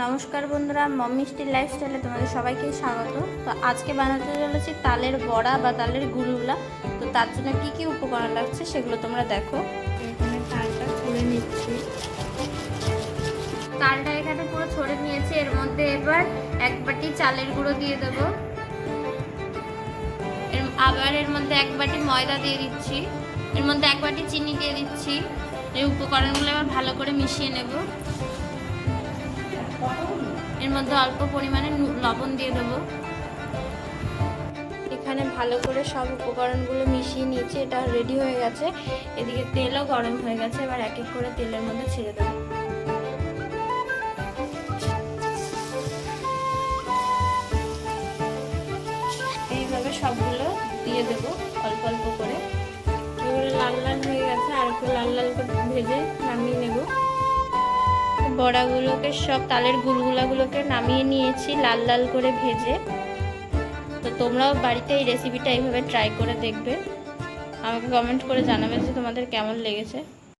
নমস্কার বন্ধুরা, মম মিষ্টির লাইফস্টাইলে তোমাদের সবাইকে স্বাগত। তো আজকে বানাতে চলেছি তালের বড়া বা তালের গুলগুলা তো তার জন্য কি কি উপকরণ লাগছে সেগুলো তোমরা দেখো। এখানে তালটা ছড়ে নিচ্ছি। তালটা এখানে পুরো ছড়ে নিয়েছি, এর মধ্যে এবার এক বাটি চালের গুঁড়ো দিয়ে দেবো। আবার এর মধ্যে এক বাটি ময়দা দিয়ে দিচ্ছি। এর মধ্যে এক বাটি চিনি দিয়ে দিচ্ছি। এই উপকরণগুলো এবার ভালো করে মিশিয়ে নেব। এর মধ্যে অল্প পরিমাণে লবণ দিয়ে দেবো। এখানে ভালো করে সব উপকরণগুলো মিশিয়ে নিয়েছি, এটা রেডি হয়ে গেছে। এদিকে তেলও গরম হয়ে গেছে, এবার এক এক করে তেলের মধ্যে ছেড়ে দেবো। এইভাবে সবগুলো দিয়ে দেবো, অল্প অল্প করে। লাল লাল হয়ে গেছে, আর একটু লাল লাল করে ভেজে বড়াগুলোকে সব তালের গুলগুলাগুলোকে নামিয়ে নিয়েছি লাল লাল করে ভেজে। তো তোমরাও বাড়িতে এই রেসিপিটা এইভাবে ট্রাই করে দেখবে। আমাকে কমেন্ট করে জানাবে যে তোমাদের কেমন লেগেছে।